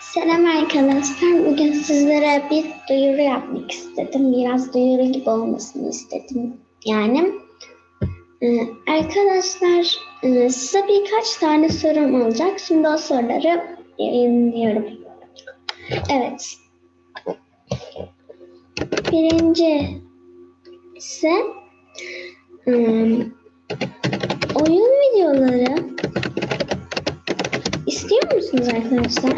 Selam arkadaşlar. Bugün sizlere bir duyuru yapmak istedim. Biraz duyuru gibi olmasını istedim. Yani Ee, arkarkadaşlar e, size birkaç tane sorum olacak. Şimdi o soruları yayınlıyorum. Evet. Birinci ise e, oyun videoları istiyor musunuz arkadaşlar?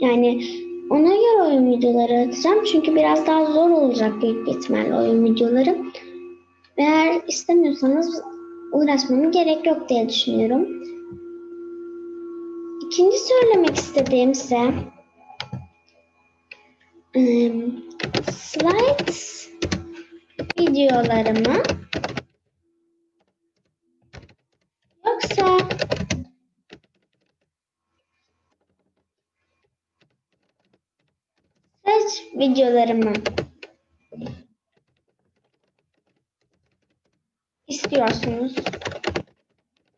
Yani ona göre oyun videoları atacağım. Çünkü biraz daha zor olacak büyük bir ihtimalle oyun videoları. Eğer istemiyorsanız uğraşmama gerek yok diye düşünüyorum. İkinci söylemek istediğim ise ım, slides videolarımı yoksa Seç videolarımı istiyorsunuz.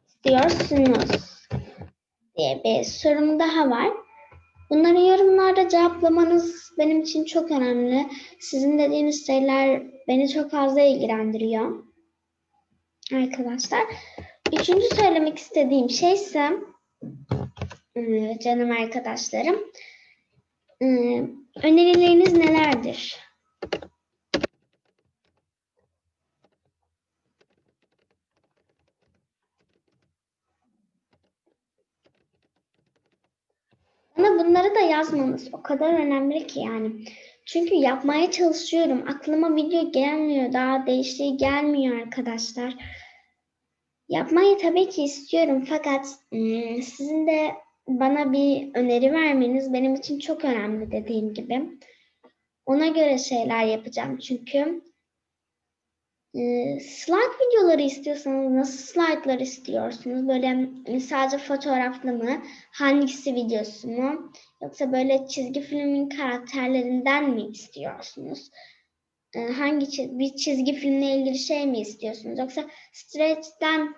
İstiyorsunuz diye bir sorum daha var. Bunları yorumlarda cevaplamanız benim için çok önemli. Sizin dediğiniz şeyler beni çok fazla ilgilendiriyor. Arkadaşlar. Üçüncü söylemek istediğim şey ise ıı, canım arkadaşlarım. Iı, Önerileriniz nelerdir? Bana bunları da yazmanız o kadar önemli ki yani. Çünkü yapmaya çalışıyorum. Aklıma video gelmiyor. Daha değiştiği gelmiyor arkadaşlar. Yapmayı tabii ki istiyorum fakat ım, sizin de bana bir öneri vermeniz benim için çok önemli dediğim gibi. Ona göre şeyler yapacağım çünkü. Ee, slide videoları istiyorsanız nasıl slaytlar istiyorsunuz? Böyle e, sadece fotoğraflı mı? Hangisi videosu mu? Yoksa böyle çizgi filmin karakterlerinden mi istiyorsunuz? Ee, hangi bir çizgi filmle ilgili şey mi istiyorsunuz? Yoksa Stretch'ten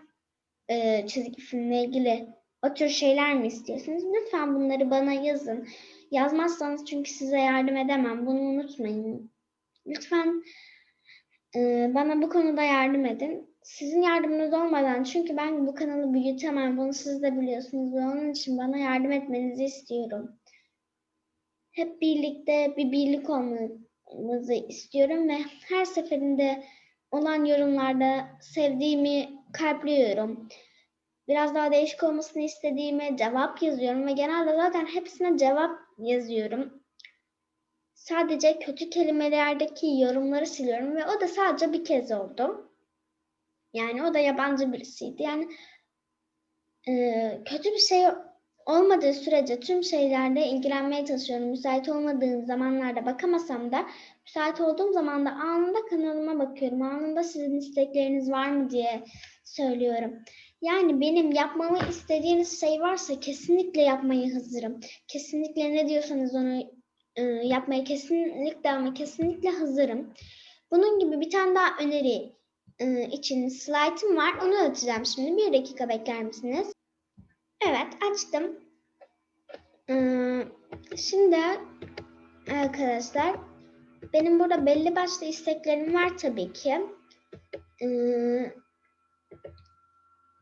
e, çizgi filmle ilgili o tür şeyler mi istiyorsunuz? Lütfen bunları bana yazın. Yazmazsanız çünkü size yardım edemem. Bunu unutmayın. Lütfen e, bana bu konuda yardım edin. Sizin yardımınız olmadan çünkü ben bu kanalı büyütemem. Bunu siz de biliyorsunuz ve onun için bana yardım etmenizi istiyorum. Hep birlikte bir birlik olmamızı istiyorum ve her seferinde olan yorumlarda sevdiğimi kalpliyorum biraz daha değişik olmasını istediğime cevap yazıyorum ve genelde zaten hepsine cevap yazıyorum. Sadece kötü kelimelerdeki yorumları siliyorum ve o da sadece bir kez oldu. Yani o da yabancı birisiydi. Yani e, kötü bir şey olmadığı sürece tüm şeylerle ilgilenmeye çalışıyorum. Müsait olmadığım zamanlarda bakamasam da müsait olduğum zaman da anında kanalıma bakıyorum. Anında sizin istekleriniz var mı diye söylüyorum. Yani benim yapmamı istediğiniz şey varsa kesinlikle yapmaya hazırım. Kesinlikle ne diyorsanız onu e, yapmaya kesinlikle ama kesinlikle hazırım. Bunun gibi bir tane daha öneri e, için slaytım var. Onu açacağım şimdi. Bir dakika bekler misiniz? Evet açtım. Ee, şimdi arkadaşlar benim burada belli başlı isteklerim var tabii ki. Ee,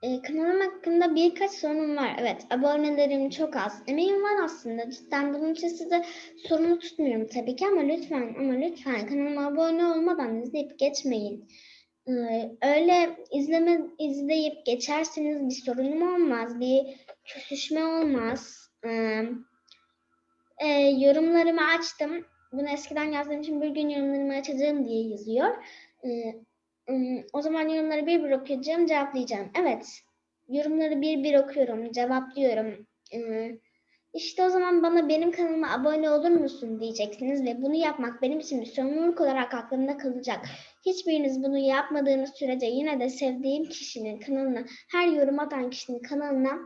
e, kanalım hakkında birkaç sorunum var. Evet, abonelerim çok az. Emeğim var aslında. Cidden bunun için size sorumlu tutmuyorum tabii ki ama lütfen ama lütfen kanalıma abone olmadan izleyip geçmeyin. Ee, öyle izleme izleyip geçerseniz bir sorunum olmaz, bir küsüşme olmaz. Ee, e, yorumlarımı açtım. Bunu eskiden yazdığım için bir gün yorumlarımı açacağım diye yazıyor. Ee, O zaman yorumları bir bir okuyacağım, cevaplayacağım. Evet, yorumları bir bir okuyorum, cevaplıyorum. Ee, İşte o zaman bana benim kanalıma abone olur musun diyeceksiniz ve bunu yapmak benim için bir sorumluluk olarak aklımda kalacak. Hiçbiriniz bunu yapmadığınız sürece yine de sevdiğim kişinin kanalına, her yorum atan kişinin kanalına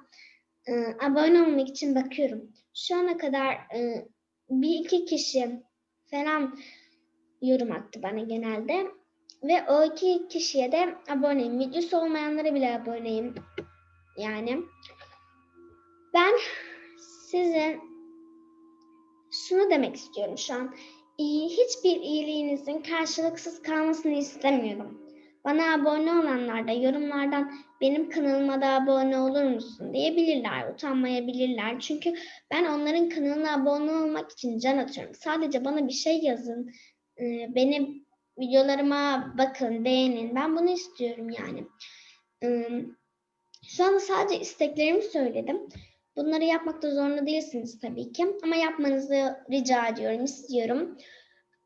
e, abone olmak için bakıyorum. Şu ana kadar e, bir iki kişi falan yorum attı bana genelde. Ve o iki kişiye de aboneyim. Videosu olmayanlara bile aboneyim. Yani Ben size şunu demek istiyorum şu an. Hiçbir iyiliğinizin karşılıksız kalmasını istemiyorum. Bana abone olanlar da yorumlardan benim kanalıma da abone olur musun diyebilirler, utanmayabilirler. Çünkü ben onların kanalına abone olmak için can atıyorum. Sadece bana bir şey yazın, ee, benim videolarıma bakın, beğenin. Ben bunu istiyorum yani. Şu anda sadece isteklerimi söyledim. Bunları yapmakta zorunda değilsiniz tabii ki ama yapmanızı rica ediyorum, istiyorum.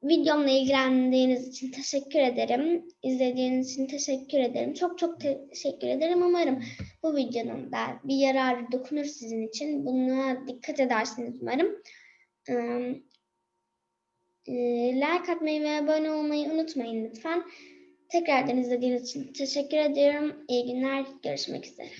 Videomla ilgilendiğiniz için teşekkür ederim. İzlediğiniz için teşekkür ederim. Çok çok teşekkür ederim. Umarım bu videonun da bir yararı dokunur sizin için. Buna dikkat edersiniz umarım. Ee, Like atmayı ve abone olmayı unutmayın lütfen. Tekrardan izlediğiniz için teşekkür ediyorum. İyi günler. Görüşmek üzere.